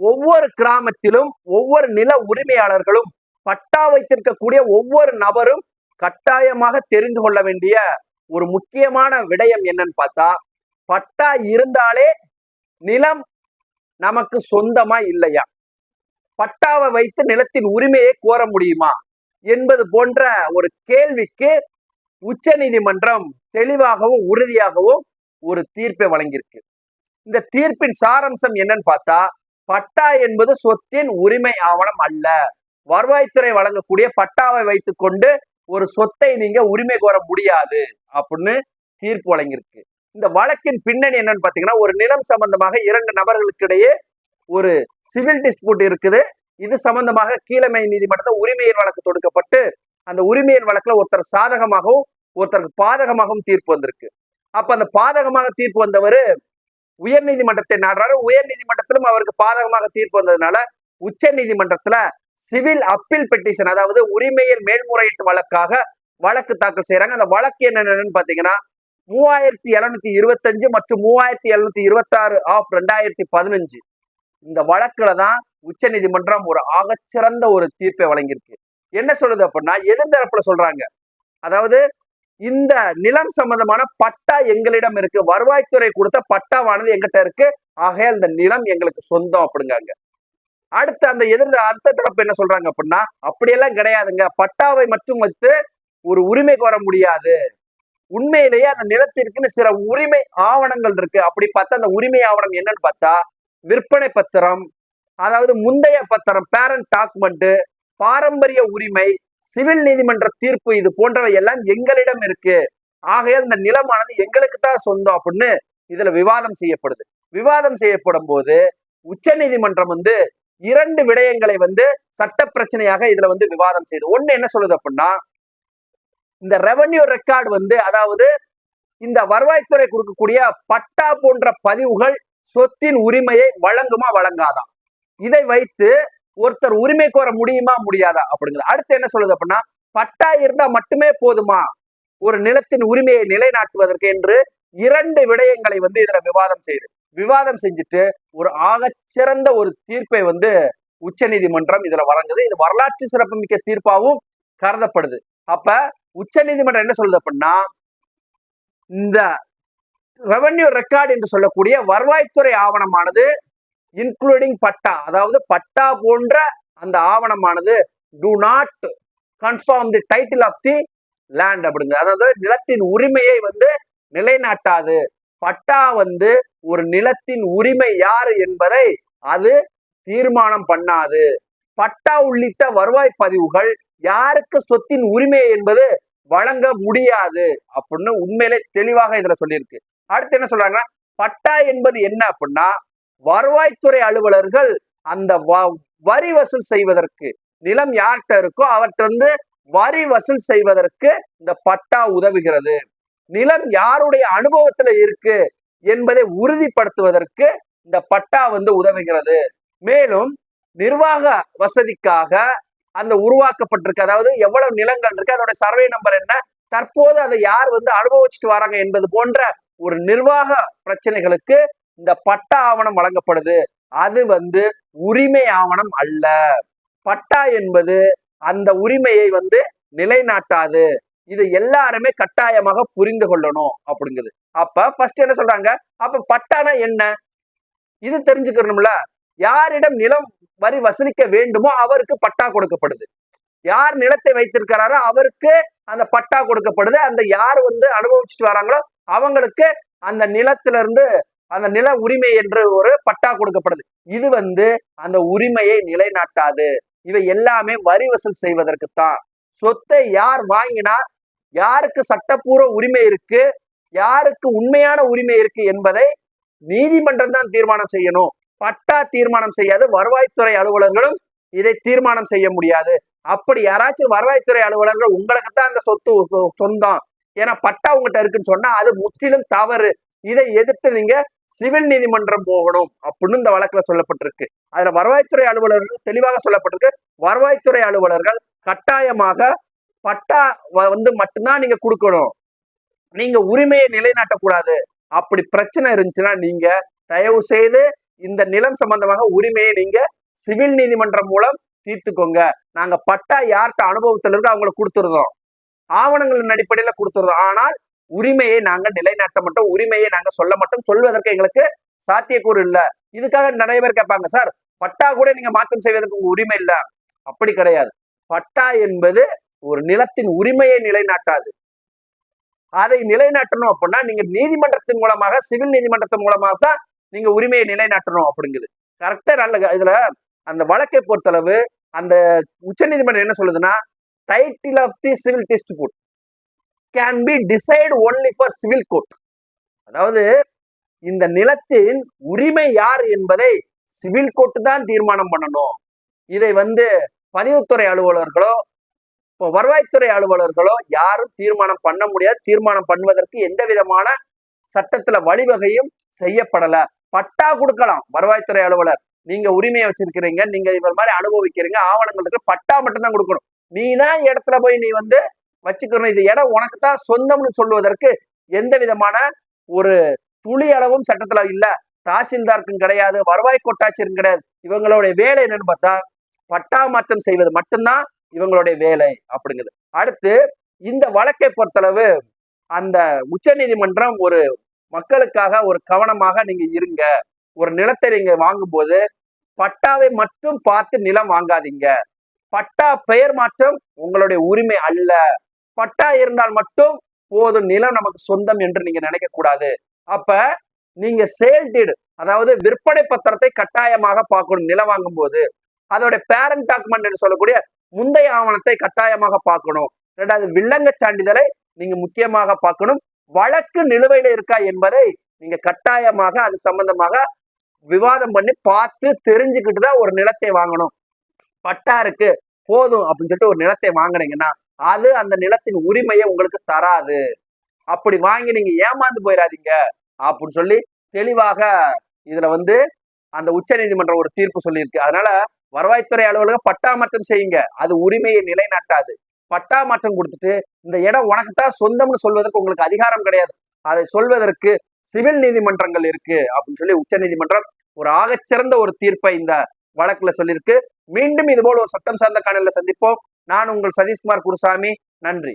ஒவ்வொரு கிராமத்திலும் ஒவ்வொரு நில உரிமையாளர்களும் பட்டா வைத்திருக்கக்கூடிய ஒவ்வொரு நபரும் கட்டாயமாக தெரிந்து கொள்ள வேண்டிய ஒரு முக்கியமான விடயம் என்னன்னு பார்த்தா பட்டா இருந்தாலே நிலம் நமக்கு சொந்தமா இல்லையா? பட்டாவை வைத்து நிலத்தின் உரிமையை கோர முடியுமா? என்பது போன்ற ஒரு கேள்விக்கு உச்ச நீதிமன்றம் தெளிவாகவும் உறுதியாகவும் ஒரு தீர்ப்பை வழங்கியிருக்கு. இந்த தீர்ப்பின் சாரம்சம் என்னன்னு பார்த்தா பட்டா என்பது சொத்தின் உரிமை ஆவணம் அல்ல. வருவாய்த்துறை வழங்கக்கூடிய பட்டாவை வைத்துக்கொண்டு ஒரு சொத்தை நீங்க உரிமை கோர முடியாது அப்படின்னு தீர்ப்பு வழங்கியிருக்கு. இந்த வழக்கின் பின்னணி என்னன்னு பாத்தீங்கன்னா ஒரு நிலம் சம்பந்தமாக இரண்டு நபர்களுக்கு இடையே ஒரு சிவில் டிஸ்பியூட் இருக்குது. இது சம்பந்தமாக கீழமை நீதிமன்றத்தில் உரிமையின் வழக்கு தொடுக்கப்பட்டு அந்த உரிமையின் வழக்குல ஒருத்தர் சாதகமாகவும் ஒருத்தருக்கு பாதகமாகவும் தீர்ப்பு வந்திருக்கு. அப்ப அந்த பாதகமாக தீர்ப்பு வந்தவர் உயர் நீதிமன்றத்தை நாடுறாரு. உயர் நீதிமன்றத்திலும் அவருக்கு பாதகமாக தீர்ப்பு வந்ததுனால உச்ச நீதிமன்றத்துல சிவில் அப்பீல் பெட்டிஷன் அதாவது உரிமையில் மேல்முறையீட்டு வழக்காக வழக்கு தாக்கல் செய்யறாங்க அந்த வழக்கு என்னென்னு பாத்தீங்கன்னா மூவாயிரத்தி எழுநூத்தி இருபத்தஞ்சு மற்றும் மூவாயிரத்தி எழுநூத்தி இருபத்தாறு ஆஃப் ரெண்டாயிரத்தி பதினஞ்சு. இந்த வழக்குல தான் உச்ச நீதிமன்றம் ஒரு ஆகச்சிறந்த ஒரு தீர்ப்பை வழங்கியிருக்கு. என்ன சொல்லுது அப்படின்னா எதிர்த்தரப்புல சொல்றாங்க. அதாவது இந்த நிலம் சம்பந்தமான பட்டா எங்களிடம் இருக்கு. வருவாய்த்துறை கொடுத்த பட்டாவானது எங்கிட்ட இருக்கு. ஆகையால் இந்த நிலம் எங்களுக்கு சொந்தம் அப்படிங்காங்க. அடுத்து அந்த எதிர்ந்த அடுத்த தரப்பு என்ன சொல்றாங்க அப்படின்னா அப்படியெல்லாம் கிடையாதுங்க. பட்டாவை மட்டும் வைத்து ஒரு உரிமை கோர முடியாது. உண்மையிலேயே அந்த நிலத்திற்குன்னு சில உரிமை ஆவணங்கள் இருக்கு. அப்படி பார்த்தா அந்த உரிமை ஆவணம் என்னன்னு பார்த்தா விற்பனை பத்திரம் அதாவது முந்தைய பத்திரம் பேரண்ட் டாக்குமெண்ட் பாரம்பரிய உரிமை சிவில் நீதிமன்ற தீர்ப்பு இது போன்றவை எல்லாம் எங்களிடம் இருக்கு. ஆகைய இந்த நிலமானது எங்களுக்கு தான் சொந்தம் அப்படின்னு இதுல விவாதம் செய்யப்படுது. விவாதம் செய்யப்படும் போது உச்ச நீதிமன்றம் வந்து இரண்டு விடயங்களை வந்து சட்ட பிரச்சனையாக இதுல வந்து விவாதம் செய்யுது ஒண்ணு என்ன சொல்லுது அப்படின்னா இந்த ரெவன்யூ ரெக்கார்டு வந்து அதாவது இந்த வருவாய்த்துறை கொடுக்கக்கூடிய பட்டா போன்ற பதிவுகள் சொத்தின் உரிமையை வழங்குமா வழங்காதான் இதை வைத்து ஒருத்தர் உரிமை கோர முடியுமா முடியாதா? அப்படிங்கிறது. அடுத்து என்ன சொல்லுது அப்படின்னா பட்டா இருந்தா மட்டுமே போதுமா? ஒரு நிலத்தின் உரிமையை நிலைநாட்டுவதற்கு என்று இரண்டு விடயங்களை வந்து இதுல விவாதம் செய்யுது விவாதம் செஞ்சுட்டு ஒரு ஆகச்சிறந்த ஒரு தீர்ப்பை வந்து உச்ச நீதிமன்றம் இதுல வழங்குது. இது வரலாற்று சிறப்புமிக்க தீர்ப்பாகவும் கருதப்படுது. அப்ப உச்ச நீதிமன்றம் என்ன சொல்லுது அப்படின்னா இந்த ரெவன்யூ ரெக்கார்டு என்று சொல்லக்கூடிய வருவாய்த்துறை ஆவணமானது இன்க்ளூடிங் பட்டா. அதாவது பட்டா போன்ற அந்த ஆவணமானது do not confirm the title of the land அப்படிங்க. அதாவது நிலத்தின் உரிமையை வந்து நிலைநாட்டாது. பட்டா வந்து ஒரு நிலத்தின் உரிமை யார் என்பதை அது தீர்மானம் பண்ணாது. பட்டா உள்ளிட்ட வருவாய் பதிவுகள் யாருக்கு சொத்தின் உரிமை என்பது வழங்க முடியாது அப்படின்னு உண்மையிலே தெளிவாக இதுல சொல்லியிருக்கு. அடுத்து என்ன சொல்றாங்கன்னா பட்டா என்பது என்ன அப்படின்னா வருவாய்த்துறை அலுவலர்கள் அந்த வரி வசூல் செய்வதற்கு நிலம் யார்கிட்ட இருக்கோ அவற்றிருந்து வரி வசூல் செய்வதற்கு இந்த பட்டா உதவுகிறது. நிலம் யாருடைய அனுபவத்துல இருக்கு என்பதை உறுதிப்படுத்துவதற்கு இந்த பட்டா வந்து உதவுகிறது. மேலும் நிர்வாக வசதிக்காக அந்த உருவாக்கப்பட்டிருக்கு. அதாவது எவ்வளவு நிலங்கள் இருக்கு அதோட சர்வே நம்பர் என்ன தற்போது அதை யார் வந்து அனுபவிச்சுட்டு வராங்க என்பது போன்ற ஒரு நிர்வாக பிரச்சனைகளுக்கு இந்த பட்டா ஆவணம் வழங்கப்படுது. அது வந்து உரிமை ஆவணம் அல்ல. பட்டா என்பது அந்த உரிமையை வந்து நிலைநாட்டாது. இது எல்லாருமே கட்டாயமாக புரிந்து கொள்ளணும் அப்படிங்குது. அப்ப ஃபர்ஸ்ட் என்ன சொல்றாங்க? அப்ப பட்டானா என்ன? இது தெரிஞ்சுக்கணும்ல. யாரிடம் நிலம் வரி வசூலிக்க வேண்டுமோ அவருக்கு பட்டா கொடுக்கப்படுது. யார் நிலத்தை வைத்திருக்கிறாரோ அவருக்கு அந்த பட்டா கொடுக்கப்படுது. அந்த யார் வந்து அனுபவிச்சுட்டு வராங்களோ அவங்களுக்கு அந்த நிலத்துல இருந்து அந்த நில உரிமை என்று ஒரு பட்டா கொடுக்கப்படுது. இது வந்து அந்த உரிமையை நிலைநாட்டாது. இவை எல்லாமே வரி வசூல் செய்வதற்கு தான் சொத்தை யார் வாங்கினா யாருக்கு சட்டப்பூர்வ உரிமை இருக்கு யாருக்கு உண்மையான உரிமை இருக்கு என்பதை நீதிமன்றம் தான் தீர்மானம் செய்யணும். பட்டா தீர்மானம் செய்யாது. வருவாய்த்துறை அலுவலர்களும் இதை தீர்மானம் செய்ய முடியாது. அப்படி யாராச்சும் வருவாய்த்துறை அலுவலர்கள் உங்களுக்கு தான் அந்த சொத்து சொந்தம். ஏன்னா பட்டா உங்ககிட்ட இருக்குன்னு சொன்னா அது முற்றிலும் தவறு. இதை எதிர்த்து நீங்க சிவில் நீதிமன்றம் போகணும் அப்படின்னு இந்த வழக்குல சொல்லப்பட்டிருக்கு. அதுல வருவாய்த்துறை அலுவலர்கள் தெளிவாக சொல்லப்பட்டிருக்கு. வருவாய்த்துறை அலுவலர்கள் கட்டாயமாக பட்டா வந்து மட்டும்தான் நீங்க கொடுக்கணும். நீங்க உரிமையை நிலைநாட்டக்கூடாது. அப்படி பிரச்சனை இருந்துச்சுன்னா நீங்க தயவு செய்து இந்த நிலம் சம்பந்தமாக உரிமையை நீங்க சிவில் நீதிமன்றம் மூலம் தீர்த்துக்கோங்க. நாங்க பட்டா யார்கிட்ட அனுபவத்துல இருக்கு அவங்களுக்கு கொடுத்துருந்தோம் ஆவணங்களின் அடிப்படையில கொடுத்துருந்தோம் ஆனால் உரிமையை நாங்க நிலைநாட்ட மாட்டோம் உரிமையை நாங்க சொல்ல மாட்டோம். சொல்வதற்கு எங்களுக்கு சாத்தியக்கூறு இல்ல. இதுக்காக நிறைய பேர் கேட்பாங்க சார் பட்டா கூட நீங்க மாற்றம் செய்வதற்கு உங்க உரிமை இல்லை. அப்படி கிடையாது. பட்டா என்பது ஒரு நிலத்தின் உரிமையை நிலைநாட்டாது. அதை நிலைநாட்டணும் அப்படின்னா நீங்க நீதிமன்றத்தின் மூலமாக சிவில் நீதிமன்றத்தின் மூலமாக தான் நீங்க உரிமையை நிலைநாட்டணும் அப்படிங்குது. கரெக்டா நல்ல இதுல அந்த வழக்கை பொறுத்தளவு அந்த உச்ச நீதிமன்றம் என்ன சொல்லுதுன்னா title of the civil dispute can be decide only for civil court அதாவது இந்த நிலத்தின் உரிமை யார் என்பதை சிவில் கோர்ட் தான் தீர்மானம் பண்ணணும். இதை வந்து பதிவுத்துறை அலுவலர்களோ இப்போ வருவாய்த்துறை அலுவலர்களோ யாரும் தீர்மானம் பண்ண முடியாது. தீர்மானம் பண்ணுவதற்கு எந்த விதமான சட்டத்துல வழிவகையும் செய்யப்படல. பட்டா கொடுக்கலாம். வருவாய்த்துறை அலுவலர் நீங்க உரிமையை வச்சிருக்கிறீங்க நீங்க இவர் மாதிரி அனுபவிக்கிறீங்க ஆவணங்களுக்கு பட்டா மட்டும்தான் கொடுக்கணும். நீ தான் இடத்துல போய் நீ வந்து வச்சுக்கணும். இது இடம் உனக்கு தான் சொந்தம்னு சொல்லுவதற்கு எந்த விதமான ஒரு துளி அளவும் சட்டத்துல இல்ல. தாசில்தாருக்கும் கிடையாது வருவாய் கோட்டாட்சியருக்கும் கிடையாது. இவங்களுடைய வேலை என்னன்னு பார்த்தா பட்டா மாற்றம் செய்வது மட்டும்தான் இவங்களுடைய வேலை அப்படிங்குது. அடுத்து இந்த வழக்கை பொறுத்தளவு அந்த உச்ச நீதிமன்றம் ஒரு மக்களுக்காக ஒரு கவனமாக நீங்க இருங்க. ஒரு நிலத்தை நீங்க வாங்கும்போது பட்டாவை மட்டும் பார்த்து நிலம் வாங்காதீங்க. பட்டா பெயர் மாற்றம் உங்களுடைய உரிமை அல்ல. பட்டா இருந்தால் மட்டும் போதும். நிலம் நமக்கு சொந்தம் என்று நீங்க நினைக்க கூடாது அப்ப நீங்க சேல் டீடு அதாவது விற்பனை பத்திரத்தை கட்டாயமாக பார்க்கணும். நிலம் வாங்கும் போது அதோட பேரண்ட் டாக்குமெண்ட் என்று சொல்லக்கூடிய முந்தைய ஆவணத்தை கட்டாயமாக பார்க்கணும். ரெண்டாவது வில்லங்க சான்றிதழை நீங்க முக்கியமாக பார்க்கணும். வழக்கு நிலுவையில இருக்கா என்பதை நீங்க கட்டாயமாக அது சம்பந்தமாக விவாதம் பண்ணி பார்த்து தெரிஞ்சுக்கிட்டு தான் ஒரு நிலத்தை வாங்கணும். பட்டா இருக்கு போதும் அப்படின்னு சொல்லிட்டு ஒரு நிலத்தை வாங்கினீங்கன்னா அது அந்த நிலத்தின் உரிமையை உங்களுக்கு தராது. அப்படி வாங்கி நீங்க ஏமாந்து போயிடாதீங்க அப்படின்னு சொல்லி தெளிவாக இதுல வந்து அந்த உச்ச நீதிமன்றம் ஒரு தீர்ப்பு சொல்லியிருக்கு. அதனால வருவாய்த்துறை அலுவலகம் பட்டா மாற்றம் செய்யுங்க. அது உரிமையை நிலைநாட்டாது. பட்டா மாற்றம் கொடுத்துட்டு இந்த இடம் உனக்கு தான் சொந்தம்னு சொல்வதற்கு உங்களுக்கு அதிகாரம் கிடையாது. அதை சொல்வதற்கு சிவில் நீதிமன்றங்கள் இருக்கு அப்படின்னு சொல்லி உச்ச நீதிமன்றம் ஒரு ஆகச்சிறந்த ஒரு தீர்ப்பை இந்த வழக்குல சொல்லியிருக்கு. மீண்டும் இது போல ஒரு சட்டம் சார்ந்த காணல சந்திப்போம். நான் உங்கள் சதீஷ்குமார் குருசாமி. நன்றி.